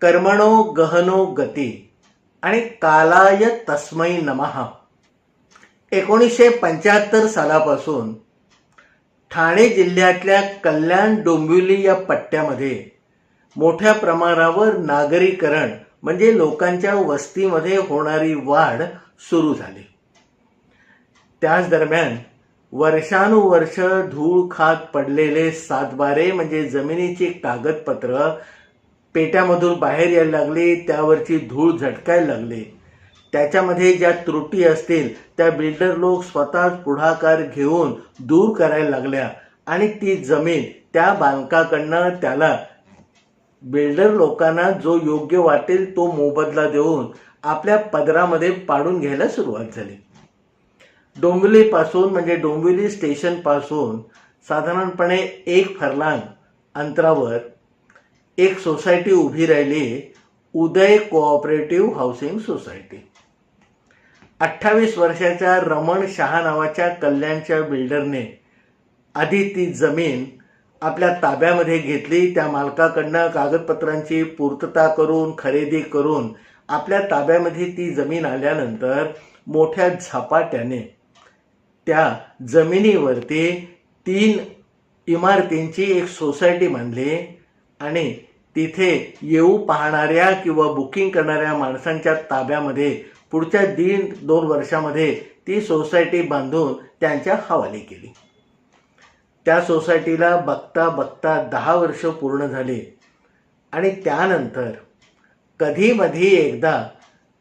कर्मणो गहनो गती आणि कालाय तस्मै नमः. एकोणीसशे पंच्याहत्तर सालापासून ठाणे जिल्ह्यातल्या कल्याण डोंबिवली या पट्ट्यामध्ये मोठ्या प्रमाणावर नागरीकरण म्हणजे लोकांच्या वस्तीमध्ये होणारी वाढ सुरू झाली. त्याच दरम्यान वर्षानुवर्ष धूळ खात पडलेले सातबारे म्हणजे जमिनीची कागदपत्र पेट्यामधून बाहेर यायला लागली त्यावरची धूळ झटकायला लागली. त्याच्यामध्ये ज्या त्रुटी असतील त्या बिल्डर लोक स्वतःच पुढाकार घेऊन दूर करायला लागल्या. आणि ती जमीन त्या बांधकाकडनं त्याला बिल्डर लोकांना जो योग्य वाटेल तो मोबदला देऊन आपल्या पदरामध्ये पाडून घ्यायला सुरुवात झाली. डोंबिवलीपासून म्हणजे डोंबिवली स्टेशनपासून साधारणपणे एक फरलांग अंतरावर एक सोसायटी उभी राहिली उदय कोऑपरेटिव्ह हाऊसिंग सोसायटी अठ्ठावीस वर्षाच्या रमण शहा नावाच्या कल्याणच्या बिल्डरने आधी ती जमीन आपल्या ताब्यामध्ये घेतली त्या मालकाकडनं कागदपत्रांची पूर्तता करून खरेदी करून आपल्या ताब्यामध्ये ती जमीन आल्यानंतर मोठ्या झपाट्याने त्या जमिनीवरती तीन इमारतींची एक सोसायटी बांधली आणि तिथे येऊ पाहणाऱ्या किंवा बुकिंग करणाऱ्या माणसांच्या ताब्यामध्ये पुढच्या दीड दोन वर्षामध्ये ती सोसायटी बांधून त्यांच्या हवाली केली. त्या सोसायटीला बघता बघता दहा वर्ष पूर्ण झाली. आणि त्यानंतर कधीमधी एकदा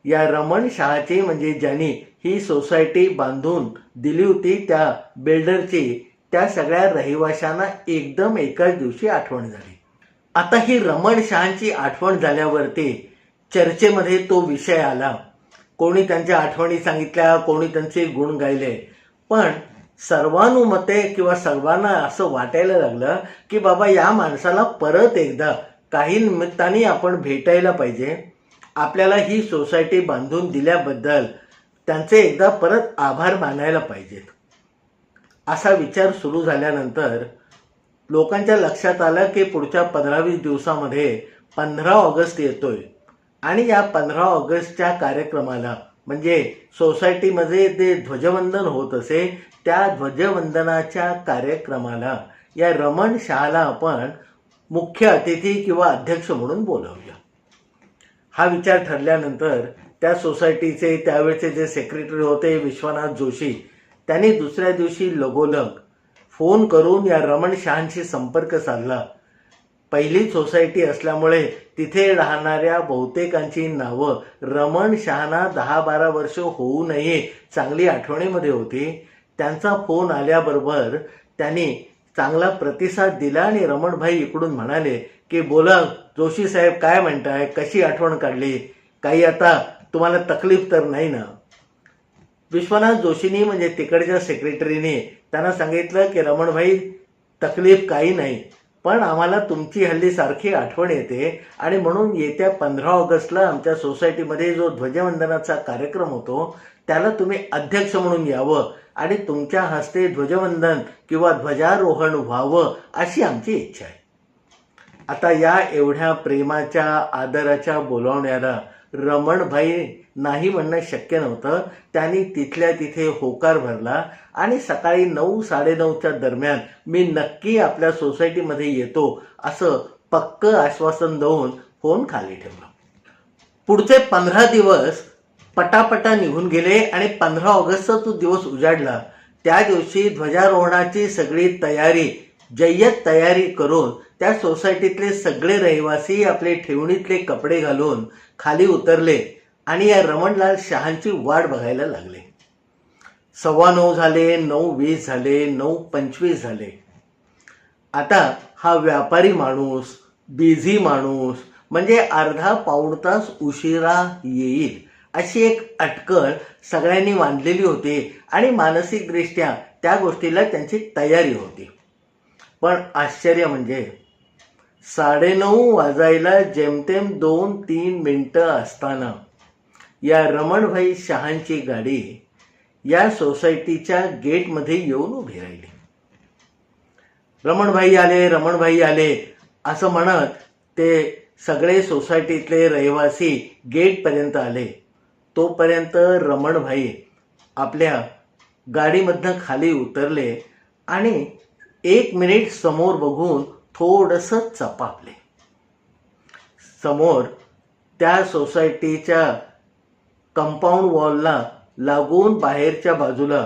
या रमण शहाची म्हणजे ज्यांनी ही सोसायटी बांधून दिली होती त्या बिल्डरची त्या सगळ्या रहिवाशांना एकदम एकाच दिवशी आठवण झाली. आता ही रमण शहांची आठवण झाल्यावरती चर्चेमध्ये तो विषय आला. कोणी त्यांच्या आठवणी सांगितल्या कोणी त्यांचे गुण गायले. पण सर्वानुमते किंवा सर्वांना असं वाटायला लागलं की बाबा या माणसाला परत एकदा काही निमित्ताने आपण भेटायला पाहिजे. आपल्याला ही सोसायटी बांधून दिल्याबद्दल त्यांचे एकदा परत आभार मानायला पाहिजेत. असा विचार सुरू झाल्यानंतर लोकांच्या लक्षात आलं की पुढच्या पंधरा वीस दिवसामध्ये पंधरा ऑगस्ट येतोय. आणि या पंधरा ऑगस्टच्या कार्यक्रमाला म्हणजे सोसायटीमध्ये जे ध्वजवंदन होत असे त्या ध्वजवंदनाच्या कार्यक्रमाला या रमण शहाला आपण मुख्य अतिथी किंवा अध्यक्ष म्हणून बोलावूया हा विचार ठरल्यानंतर त्या सोसायटीचे त्यावेळचे जे सेक्रेटरी होते विश्वनाथ जोशी त्यांनी दुसऱ्या दिवशी लगोलग फोन करून या रमण शहांशी संपर्क साधला. पहिली सोसायटी असल्यामुळे तिथे राहणाऱ्या बहुतेकांची नावं रमण शहाना दहा बारा वर्ष होऊ नये चांगली आठवणीमध्ये होती. त्यांचा फोन आल्याबरोबर त्यांनी चांगला प्रतिसाद दिला आणि रमणभाई इकडून म्हणाले की बोला जोशी साहेब काय म्हणताय? कशी आठवण काढली? काही आता तुम्हाला तकलीफ तर नाही ना? विश्वनाथ जोशींनी म्हणजे तिकडच्या सेक्रेटरीने त्यांना सांगितलं की रमणभाई तकलीफ काही नाही पण आम्हाला तुमची हल्ली सारखी आठवण येते आणि म्हणून येत्या पंधरा ऑगस्टला आमच्या सोसायटीमध्ये जो ध्वजवंदनाचा कार्यक्रम होतो त्याला तुम्ही अध्यक्ष म्हणून यावं आणि तुमच्या हस्ते ध्वजवंदन किंवा ध्वजारोहण व्हावं अशी आमची इच्छा आहे. आता या एवढ्या प्रेमाच्या आदराच्या बोलावण्याला रमणभाई नाही म्हणणं शक्य नव्हतं. त्यांनी तिथल्या तिथे होकार भरला आणि सकाळी नऊ साडेनऊच्या दरम्यान मी नक्की आपल्या सोसायटीमध्ये येतो असं पक्क आश्वासन देऊन फोन खाली ठेवला. पुढचे पंधरा दिवस पटापटा निघून गेले आणि पंधरा ऑगस्टचा तो दिवस उजाडला. त्या दिवशी ध्वजारोहणाची सगळी तयारी जय्यत तयारी करून त्या सोसायटीतले सगळे रहिवासी आपले ठेवणीतले कपडे घालून खाली उतरले आणि या रमणलाल शहांची वाट बघायला लागले. सव्वा नऊ झाले नऊ वीस झाले नऊ पंचवीस झाले. आता हा व्यापारी माणूस बिझी माणूस म्हणजे अर्धा पाऊण तास उशिरा येईल अशी एक अटकळ सगळ्यांनी मांडलेली होती आणि मानसिकदृष्ट्या त्या गोष्टीला त्यांची तयारी होती. पण आश्चर्य म्हणजे साडेनऊ वाजायला जेमतेम दोन तीन मिनटं असताना या रमणभाई शहांची गाडी या सोसायटीच्या गेटमध्ये येऊन उभी राहिली. रमणभाई आले रमणभाई आले असं म्हणत ते सगळे सोसायटीतले रहिवासी गेटपर्यंत आले. तोपर्यंत रमणभाई आपल्या गाडीमधनं खाली उतरले आणि एक मिनिट समोर बघून थोडंसं चपापले. समोर त्या सोसायटीच्या कंपाऊंड वॉलला लागून बाहेरच्या बाजूला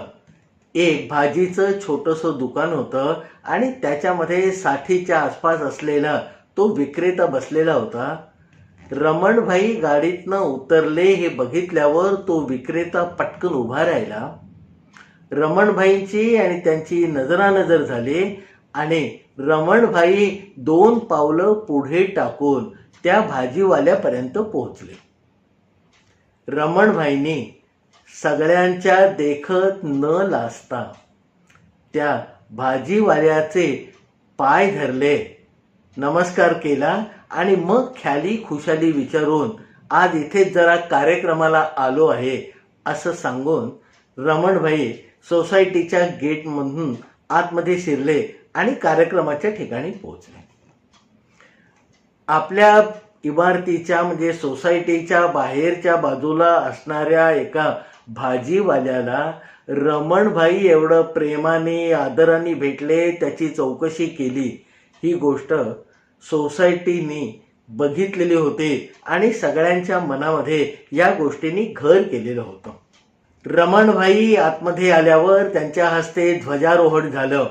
एक भाजीचं छोटंसं दुकान होतं आणि त्याच्यामध्ये साठीच्या आसपास असलेला तो विक्रेता बसलेला होता. रमणभाई गाडीतनं उतरले हे बघितल्यावर तो विक्रेता पटकन उभा राहिला. रमणभाईंची आणि त्यांची नजरानजर झाली आणि रमणभाई दोन पावलं पुढे टाकून त्या भाजीवाल्यापर्यंत पोहोचले. रमणभाईंनी सगळ्यांच्या देखत न लाजता त्या भाजीवाल्याचे पाय धरले नमस्कार केला आणि मग ख्याली खुशाली विचारून आज इथे जरा कार्यक्रमाला आलो आहे असं सांगून रमणभाई सोसायटीच्या गेटमधून आतमध्ये शिरले आणि कार्यक्रमाच्या ठिकाणी पोहोचले आपल्या इमारतीच्या म्हणजे सोसायटीच्या बाहेरच्या बाजूला असणाऱ्या एका भाजीवाल्याला रमणभाई एवढं प्रेमाने आदराने भेटले त्याची चौकशी केली. ही गोष्ट सोसायटीने बघितलेली होती आणि सगळ्यांच्या मनामध्ये या गोष्टींनी घर केलेलं होतं. रमणभाई आतमध्ये आल्यावर त्यांच्या हस्ते ध्वजारोहण झालं.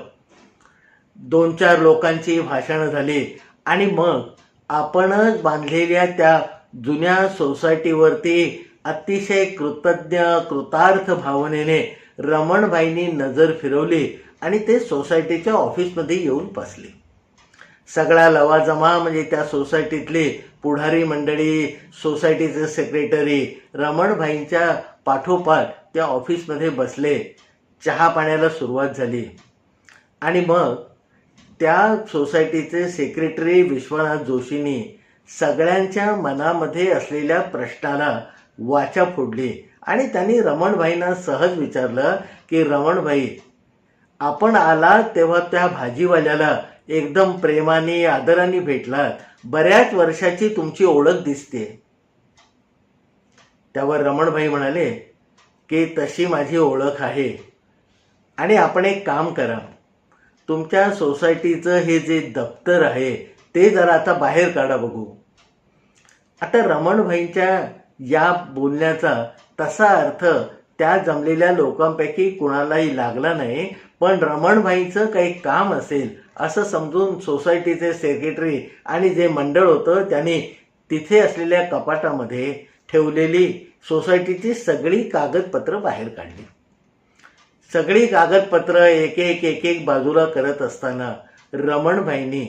दोन चार लोकांची भाषणं झाली. आणि मग आपणच बांधलेल्या त्या जुन्या सोसायटीवरती अतिशय कृतज्ञ कृतार्थ भावनेने रमणबाईंनी नजर फिरवली आणि ते सोसायटीच्या ऑफिसमध्ये येऊन बसले. सगळा लवाजमा म्हणजे त्या सोसायटीतली पुढारी मंडळी सोसायटीचे सेक्रेटरी रमणभाईंच्या पाठोपाठ त्या ऑफिसमध्ये बसले. चहा पाण्याला सुरुवात झाली. आणि मग त्या सोसायटीचे सेक्रेटरी विश्वनाथ जोशींनी सगळ्यांच्या मनामध्ये असलेल्या प्रश्नाला वाचा फोडली आणि त्यांनी रमणभाईंना सहज विचारलं की रमणभाई आपण आला तेव्हा त्या भाजीवाल्याला एकदम प्रेमाने आदराने भेटलात. बऱ्याच वर्षाची तुमची ओळख दिसते. त्यावर रमणभाई म्हणाले की तशी माझी ओळख आहे आणि आपण एक काम करा. तुमच्या सोसायटीचं हे जे दप्तर आहे ते जरा आता बाहेर काढा बघू. आता रमणभाईंच्या या बोलण्याचा तसा अर्थ त्या जमलेल्या लोकांपैकी कुणालाही लागला नाही पण रमणभाईंचं काही काम असेल असं समजून सोसायटीचे सेक्रेटरी आणि जे मंडळ होतं त्यांनी तिथे असलेल्या कपाटामध्ये ठेवलेली सोसायटीची सगळी कागदपत्र बाहेर काढली. सगळी कागदपत्र एक एक एक एक बाजूला करत असताना रमणभाईंनी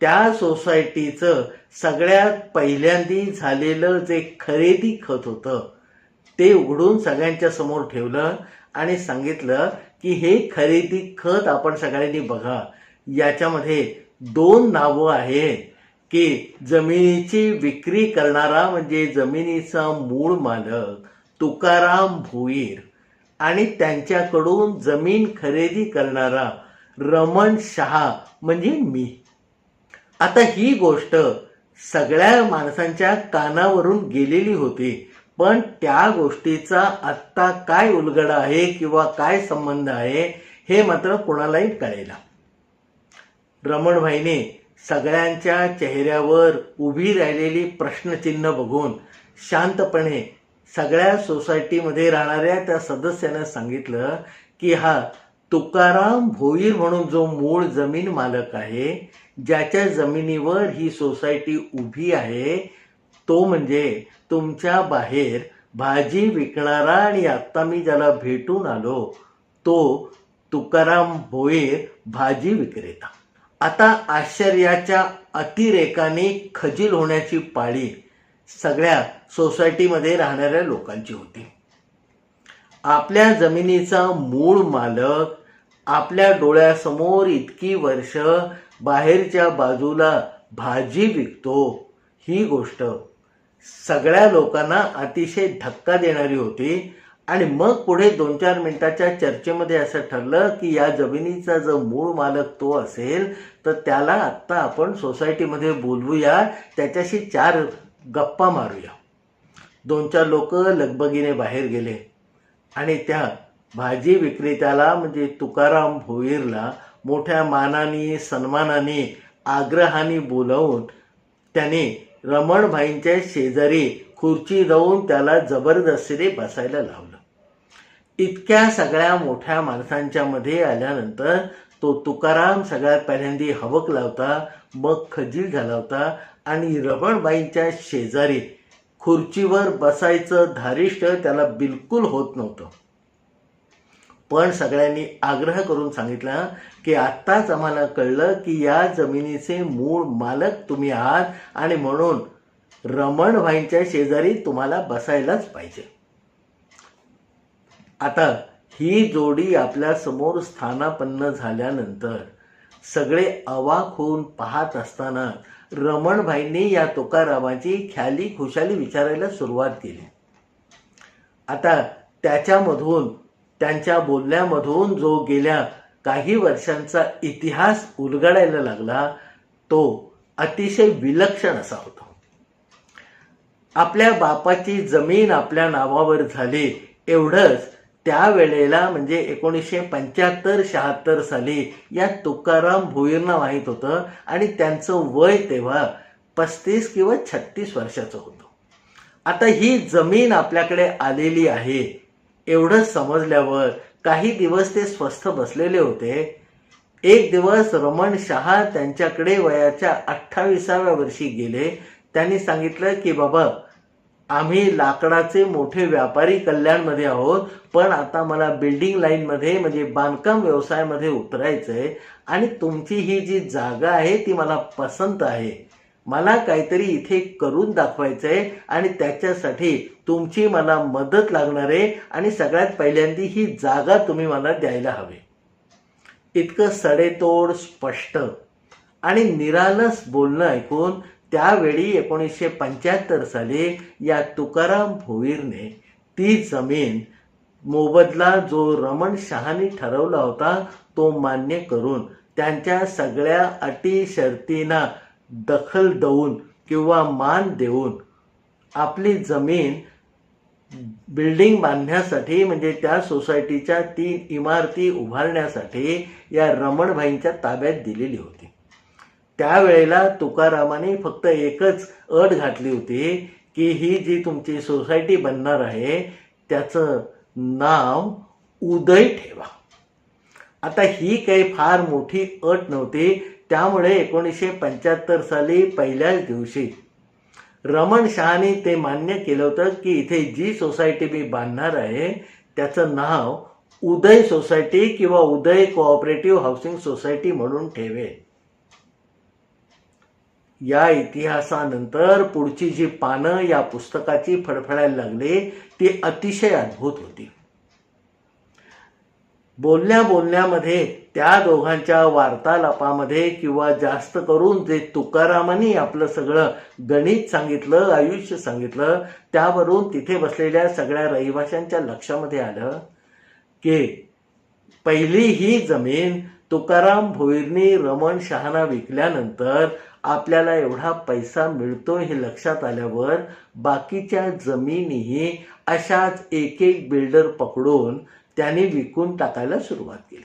त्या सोसायटीचं सगळ्यात पहिल्यांदी झालेलं जे खरेदी खत होतं ते उघडून सगळ्यांच्या समोर ठेवलं आणि सांगितलं की हे खरेदी खत आपण सगळ्यांनी बघा. याच्यामध्ये दोन नावं आहेत की जमिनीची विक्री करणारा म्हणजे जमिनीचा मूळ मालक तुकाराम भोईर. आणि त्यांच्याकडून जमीन खरेदी करणारा रमण शहा म्हणजे मी. आता ही गोष्ट सगळ्या माणसांच्या कानावरून गेलेली होती पण त्या गोष्टीचा आत्ता काय उलगडा आहे किंवा काय संबंध आहे हे मात्र कोणालाही कळेना. रमणभाईने सगळ्यांच्या चेहऱ्यावर उभी राहिलेली प्रश्नचिन्ह बघून शांतपणे सगळ्या सोसायटीमध्ये राहणाऱ्या त्या सदस्यानं सांगितलं की हा तुकाराम भोईर म्हणून जो मूळ जमीन मालक आहे ज्याच्या जमिनीवर ही सोसायटी उभी आहे तो म्हणजे तुमच्या बाहेर भाजी विकणारा आणि आत्ता मी ज्याला भेटून आलो तो तुकाराम भोईर भाजी विक्रेता. आता आश्चर्याच्या अतिरेकाने खजील होण्याची पाळी सगळ्या सोसायटीमध्ये राहणाऱ्या लोकांची होती. आपल्या जमिनीचा मूळ मालक आपल्या डोळ्यासमोर इतकी वर्ष बाहेरच्या बाजूला भाजी विकतो ही गोष्ट सगळ्या लोकांना अतिशय धक्का देणारी होती. आणि मग पुढे दोन चार मिनिटाच्या चर्चेमध्ये असं ठरलं की या जमिनीचा जो मूळ मालक तो असेल तर त्याला आत्ता आपण सोसायटीमध्ये बोलवूया. त्याच्याशी चार गप्पा मारूया. दोन चार लोक लगबगीने बाहेर गेले. आणि त्या भाजी विक्रेत्याला म्हणजे तुकाराम भोईरला मोठ्या मानाने सन्मानाने आग्रहाने बोलावून त्याने रमणभाईंच्या शेजारी खुर्ची जाऊन त्याला जबरदस्तीने बसायला लावलं. इतक्या सगळ्या मोठ्या माणसांच्या मध्ये आल्यानंतर तो तुकाराम सगळ्यात पहिल्यांदी हवक लावता मग खजील झाला होता आणि रमणबाईंच्या शेजारी खुर्चीवर बसायचं धारिष्ट त्याला बिलकुल होत नव्हतं. पण सगळ्यांनी आग्रह करून सांगितला की आत्ताच आम्हाला कळलं की या जमिनीचे मूळ मालक तुम्ही आहात आणि म्हणून रमणभाईंच्या शेजारी तुम्हाला बसायलाच पाहिजे. आता ही जोडी आपल्यासमोर स्थानापन्न झाल्यानंतर सगळे अवाक होऊन पाहत असताना रमणभाईंनी या तुकारामाची ख्याली खुशाली विचारायला सुरुवात केली. आता त्याच्यामधून त्यांच्या बोलण्यामधून जो गेल्या काही वर्षांचा इतिहास उलगडायला लागला तो अतिशय विलक्षण असा होता. आपल्या बापाची जमीन आपल्या नावावर झाली एवढंच त्यावेळेला म्हणजे एकोणीसशे पंच्याहत्तर शहात्तर साली या तुकाराम भोईरना माहीत होतं आणि त्यांचं वय तेव्हा पस्तीस किंवा छत्तीस वर्षाचं होतं. आता ही जमीन आपल्याकडे आलेली आहे एवढं समजल्यावर काही दिवस ते स्वस्थ बसलेले होते. एक दिवस रमण शहा त्यांच्याकडे वयाच्या अठ्ठावीसाव्या वर्षी गेले. त्यांनी सांगितलं की बाबा आम्ही लाकडाचे मोठे व्यापारी कल्याणमध्ये आहोत पण आता मला बिल्डिंग लाईनमध्ये म्हणजे बांधकाम व्यवसायामध्ये उतरायचं आहे आणि तुमची ही जी जागा आहे ती मला पसंत आहे. मला काहीतरी इथे करून दाखवायचं आहे आणि त्याच्यासाठी तुमची मला मदत लागणार आहे आणि सगळ्यात पहिल्यांदी ही जागा तुम्ही मला द्यायला हवी. इतकं सडेतोड स्पष्ट आणि निरालस बोलणं ऐकून त्यावेळी एकोणीसशे पंच्याहत्तर साली या तुकाराम भोईरने ती जमीन मोबदला जो रमण शहानी ठरवला होता तो मान्य करून त्यांच्या सगळ्या अटी शर्तींना दखल देऊन किंवा मान देऊन आपली जमीन बिल्डिंग बांधण्यासाठी म्हणजे त्या सोसायटीच्या तीन इमारती उभारण्यासाठी या रमणभाईंच्या ताब्यात दिलेली होती. त्यावेळेला तुकारामाने फक्त एकच अट घातली होती की ही जी तुमची सोसायटी बनणार आहे त्याचं नाव उदय ठेवा. आता ही काही फार मोठी अट नव्हती त्यामुळे एकोणीसशे पंच्याहत्तर साली पहिल्याच दिवशी रमण शहाने ते मान्य केलं होतं की इथे जी सोसायटी मी बांधणार आहे त्याचं नाव उदय सोसायटी किंवा उदय कोऑपरेटिव्ह हाऊसिंग सोसायटी म्हणून ठेवेल. या इतिहासानंतर पुढची जी पानं या पुस्तकाची फडफडायला लागली ती अतिशय अद्भुत होती. बोलण्या बोलण्यामध्ये त्या दोघांच्या वार्तालापामध्ये किंवा जास्त करून जे तुकारामांनी आपलं सगळं गणित सांगितलं आयुष्य सांगितलं त्यावरून तिथे बसलेल्या सगळ्या रहिवाशांच्या लक्षामध्ये आलं की पहिली ही जमीन तुकाराम भोईरनी रमण शहाना विकल्यानंतर आपल्याला एवढा पैसा मिळतो हे लक्षात आल्यावर बाकीच्या जमिनीही अशाच एक एक बिल्डर पकडून त्याने विकून टाकायला सुरुवात केली.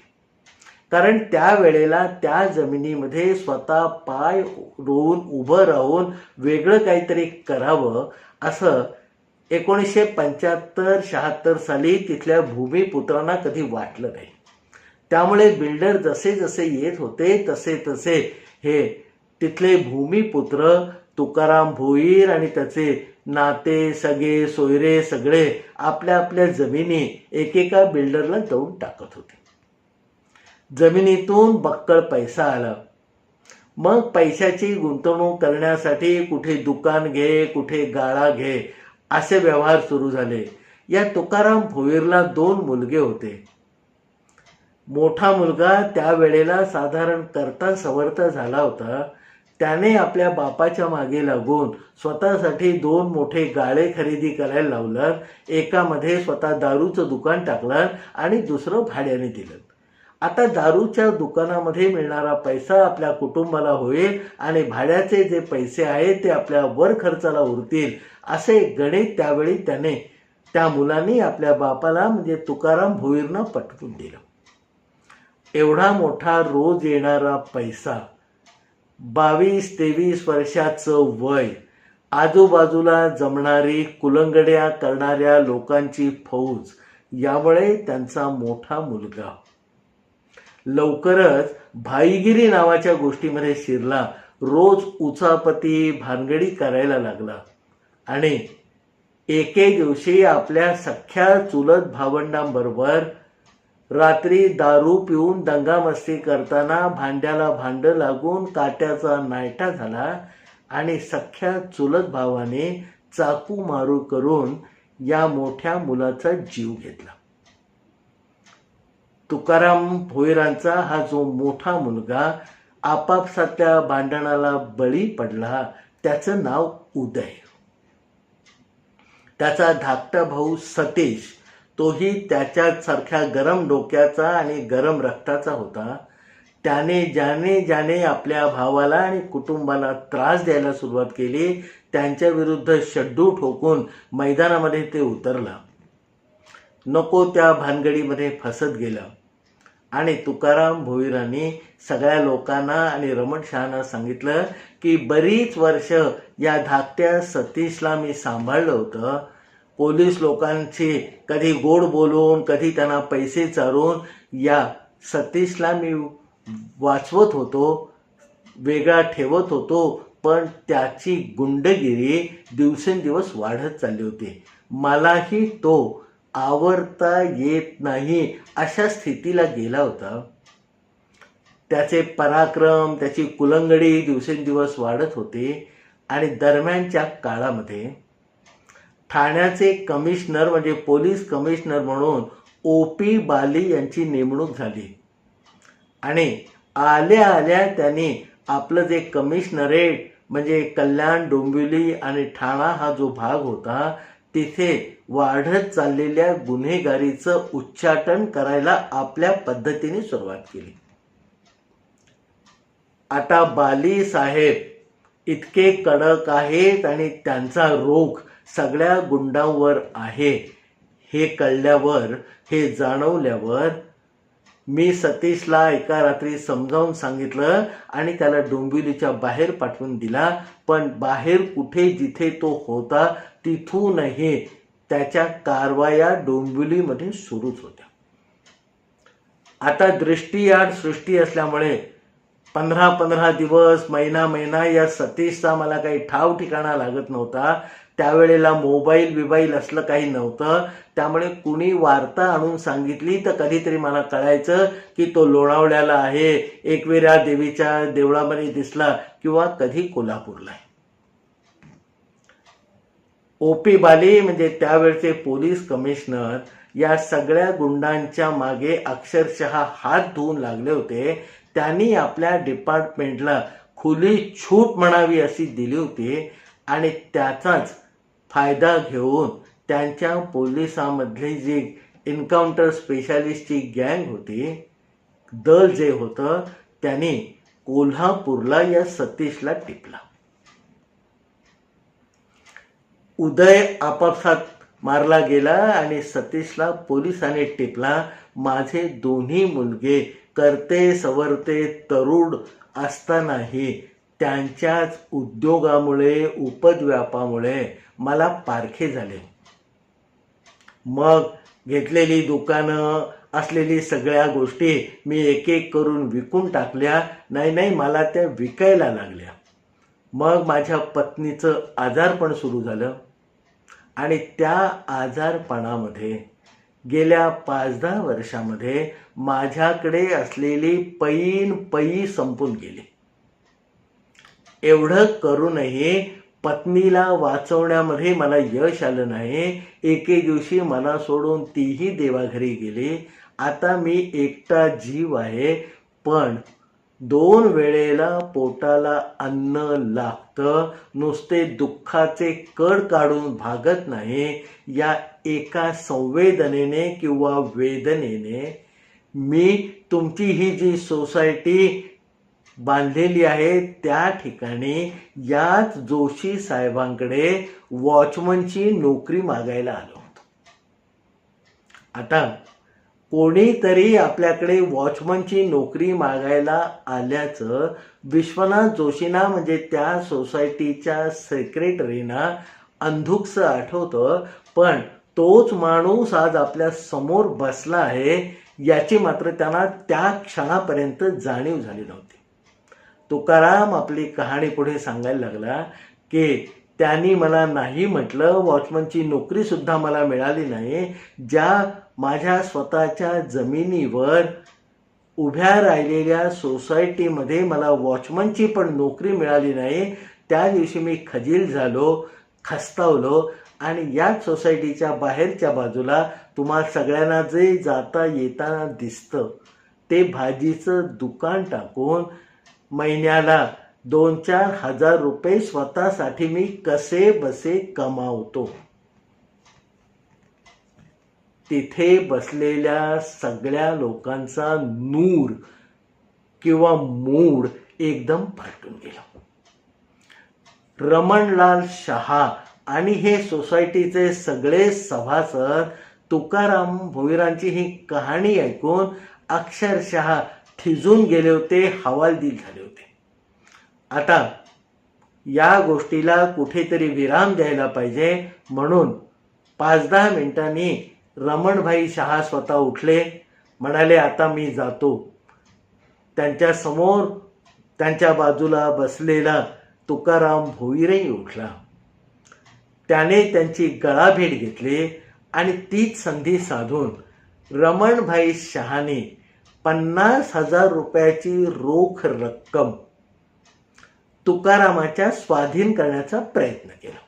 कारण त्यावेळेला त्या जमिनीमध्ये स्वतः पाय रोवून उभं राहून वेगळं काहीतरी करावं असं एकोणीसशे पंच्याहत्तर शहात्तर साली तिथल्या भूमिपुत्रांना कधी वाटलं नाही. त्यामुळे बिल्डर जसे जसे येत होते तसे तसे हे तिथले भूमिपुत्र तुकाराम भोईर आणि त्याचे नाते सगळे सोयरे सगळे आपल्या आपल्या जमिनी एकेका बिल्डरला जाऊन टाकत होते. जमिनीतून बक्कळ पैसा आला. मग पैशाची गुंतवणूक करण्यासाठी कुठे दुकान घे कुठे गाळा घे असे व्यवहार सुरू झाले. या तुकाराम भोईरला दोन मुलगे होते. मोठा मुलगा त्यावेळेला साधारण करता सवर्त झाला होता. त्याने आपल्या बापाच्या मागे लागून स्वतःसाठी दोन मोठे गाळे खरेदी करायला लावलं. एकामध्ये स्वतः दारूचं दुकान टाकलं आणि दुसरं भाड्याने दिलं. आता दारूच्या दुकानामध्ये मिळणारा पैसा आपल्या कुटुंबाला होईल आणि भाड्याचे जे पैसे आहेत ते आपल्या वर खर्चाला उरतील असे गणित त्यावेळी त्याने त्या मुलांनी आपल्या बापाला म्हणजे तुकाराम भोईरनं पटवून दिलं. एवढा मोठा रोज येणारा पैसा बावीस तेवीस वर्षाचं वय. आजूबाजूला जमणारी कुलंगड्या करणाऱ्या लोकांची फौज. यामुळे त्यांचा मोठा मुलगा. लवकरच भाईगिरी नावाच्या गोष्टीमध्ये शिरला. रोज उचापती भानगडी करायला लागला. आणि एके दिवशी आपल्या सख्या चुलत भावंडांबरोबर रात्री दारू पिऊन दंगामस्ती करताना भांड्याला भांड लागून काट्याचा नायटा झाला आणि सख्या चुलत भावाने चाकू मारू करून या मोठ्या मुलाचा जीव घेतला. तुकाराम भोईरांचा हा जो मोठा मुलगा आपापसातल्या भांडणाला बळी पडला त्याचं नाव उदय. त्याचा धाकटा भाऊ सतेश तोही त्याच्यासारख्या गरम डोक्याचा आणि गरम रक्ताचा होता. त्याने ज्याने ज्याने आपल्या भावाला आणि कुटुंबाला त्रास द्यायला सुरुवात केली त्यांच्या विरुद्ध शड्डू ठोकून मैदानामध्ये ते उतरला. नको त्या भानगडीमध्ये फसत गेला. आणि तुकाराम भोईरांनी सगळ्या लोकांना आणि रमण शहाना सांगितलं की बरीच वर्ष या धाकट्या सतीशला मी सांभाळलं होतं. पोलीस लोकांची कधी गोड बोलून कधी त्यांना पैसे चारून या सतीशला मी वाचवत होतो वेगळा ठेवत होतो पण त्याची गुंडगिरी दिवसेंदिवस वाढत चालली होती. मलाही तो आवरता येत नाही अशा स्थितीला गेला होता. त्याचे पराक्रम त्याची कुलंगडी दिवसेंदिवस वाढत होते आणि दरम्यानच्या काळामध्ये ठाण्याचे कमिशनर म्हणजे पोलीस कमिशनर म्हणून ओ पी बाली यांची नेमणूक झाली. आणि आल्या आल्या त्यांनी आपलं जे कमिशनरेट म्हणजे कल्याण डोंबिवली आणि ठाणा हा जो भाग होता तिथे वाढत चाललेल्या गुन्हेगारीचं उच्चाटन करायला आपल्या पद्धतीने सुरुवात केली. आता बाली साहेब इतके कडक आहेत आणि त्यांचा रोग सगळ्या गुंडांवर आहे. हे कळल्यावर हे जाणवल्यावर मी सतीशला एका रात्री समजावून सांगितलं आणि त्याला डोंबिवलीच्या बाहेर पाठवून दिला. पण बाहेर कुठे जिथे तो होता तिथूनही त्याच्या कारवाया डोंबिवलीमध्ये सुरूच होत्या. आता दृष्टीआड सृष्टी असल्यामुळे पंधरा पंधरा दिवस महिना महिना या सतीशचा मला काही ठाव ठिकाणा लागत नव्हता. त्यावेळेला मोबाईल बिबाईल असलं काही नव्हतं. त्यामुळे कुणी वार्ता आणून सांगितली तर कधीतरी मला कळायचं की तो लोणावळ्याला आहे. एकविरा देवीच्या देवळामध्ये दिसला किंवा कधी कोल्हापूरला आहे. ओपी बाली म्हणजे त्यावेळचे पोलीस कमिशनर या सगळ्या गुंडांच्या मागे अक्षरशः हात धुवून लागले होते. त्यांनी आपल्या डिपार्टमेंटला खुली छूट म्हणावी अशी दिली होती आणि त्याचाच फायदा घेऊन त्यांच्या पोलिसामधली जी एन्काउंटर स्पेशालिस्टची गँग होती दल जे होतं त्यांनी कोल्हापूरला या सतीशला टिपला. उदय आपापसात मारला गेला आणि सतीशला पोलिसांनी टिपला. माझे दोन्ही मुलगे करते सवरते तरुण असतानाही त्यांच्याच उद्योगामुळे उपद्व्यापामुळे मला पारखे झाले. मग घेतलेली दुकानं असलेली सगळ्या गोष्टी मी एक एक करून विकून टाकल्या. नाही नाही मला त्या विकायला लागल्या. मग माझ्या पत्नीचं आजारपण सुरू झालं. आणि त्या आजारपणामध्ये गेल्या पाच दहा वर्षामध्ये माझ्याकडे असलेली पैन पई संपून गेली. एवढं करूनही पत्नीला वाचवण्यामध्ये मला यश आलं नाही. एके दिवशी मला सोडून तीही देवाघरी गेली. आता मी एकटा जीव आहे पण दोन वेळेला पोटाला अन्न लागतं. नुसते दुःखाचे कड काढून भागत नाही. या एका संवेदनेने किंवा वेदनेने मी तुमची ही जी सोसायटी बांधलेली आहे त्या ठिकाणी. याच जोशी साहेबांकडे वॉचमनची नोकरी मागायला आलो होतो. आता कोणीतरी आपल्याकडे वॉचमनची नोकरी मागायला आल्याचं विश्वनाथ जोशींना म्हणजे त्या सोसायटीच्या सेक्रेटरीना अंधुकस आठवतं. पण तोच माणूस आज आपल्यासमोर बसला आहे याची मात्र त्यांना त्या क्षणापर्यंत जाणीव झाली नव्हती. तुकाराम आपली कहाणी पुढे सांगायला लागला की त्यांनी मला नाही म्हटलं वॉचमनची नोकरीसुद्धा मला मिळाली नाही ज्या माझ्या स्वतःच्या जमिनीवर उभ्या राहिलेल्या सोसायटीमध्ये मला वॉचमनची पण नोकरी मिळाली नाही त्या दिवशी मी खजील झालो खस्तावलो आणि याच सोसायटीच्या बाहेरच्या बाजूला तुम्हा सगळ्यांना जे जाता येताना दिसतं ते भाजीचं दुकान टाकून महिन्याला दोन चार हजार रुपये स्वतःसाठी मी कसे बसे कमावतो? तिथे बसलेल्या सगळ्या लोकांचा नूर किंवा मूड एकदम पालटून गेला. रमणलाल शहा आणि हे सोसायटीचे सगळे सभासद तुकाराम भोईरांची ही कहाणी ऐकून अक्षरशः थिजून गेले होते हवालदिल झाले होते. आता या गोष्टीला कुठेतरी विराम द्यायला पाहिजे. म्हणून पाच दहा मिनिटांनी रमणभाई शहा स्वतः उठले म्हणाले आता मी जातो. त्यांच्यासमोर त्यांच्या बाजूला बसलेला तुकाराम भोईरही उठला. त्याने त्यांची गळाभेट घेतली आणि तीच संधी साधून रमणभाई शहाने पन्नास हजार रुपयाची रोख रक्कम तुकारामाच्या स्वाधीन करण्याचा प्रयत्न केला.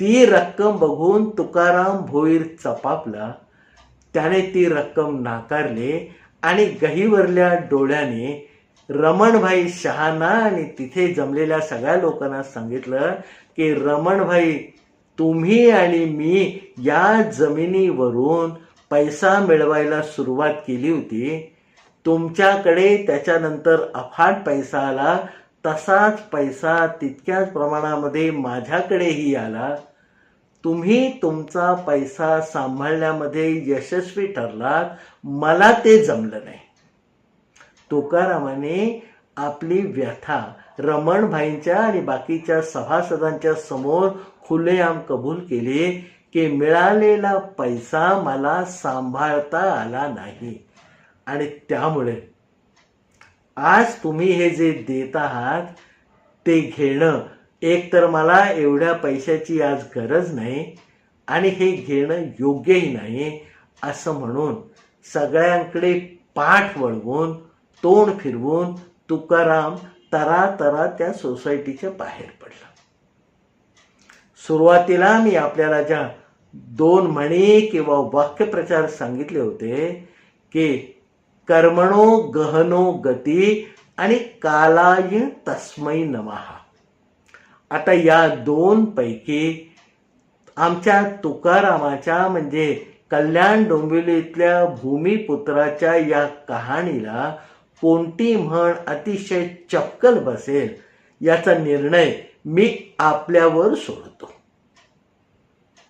ती रक्कम बघून तुकाराम भोईर चपापला. त्याने ती रक्कम नाकारली आणि गहीवरल्या डोळ्याने रमणभाई शहाना आणि तिथे जमलेल्या सगळ्या लोकांना सांगितलं की रमणभाई तुम्ही आणि मी या जमिनीवरून पैसा मिळवायला सुरुवात केली होती तुमच्याकडे त्याच्यानंतर अफाट पैसा आला तसाच पैसा तितक्याच प्रमाणामध्ये माझ्याकडेही आला. तुम्ही तुमचा पैसा सांभाळण्यामध्ये यशस्वी ठरलात मला ते जमलं नाही. तुकारामाने आपली व्यथा रमणभाईंच्या आणि बाकीच्या सभासदांच्या समोर खुलेआम कबूल केली की मिळालेला पैसा मला सांभाळता आला नाही. आणि त्यामुळे आज तुम्ही हे जे देत आहात ते घेणं एक तर मला एवढ्या पैशाची आज गरज नाही आणि हे घेणं योग्यही नाही असं म्हणून सगळ्यांकडे पाठ वळवून तोंड फिरवून तुकाराम तरा तरा त्या सोसायटीच्या बाहेर पडला. सुरुवातीला मी आपल्याला ज्या दोन म्हणी किंवा वाक्यप्रचार सांगितले होते की कर्मणो गहनो गती आणि कालाय तस्मै नमहा आता या दोन पैकी आमच्या तुकारामाच्या म्हणजे कल्याण डोंबिवलीतल्या भूमिपुत्राच्या या कहाणीला कोणती म्हण अतिशय चपकल बसेल याचा निर्णय मी आपल्यावर सोडतो.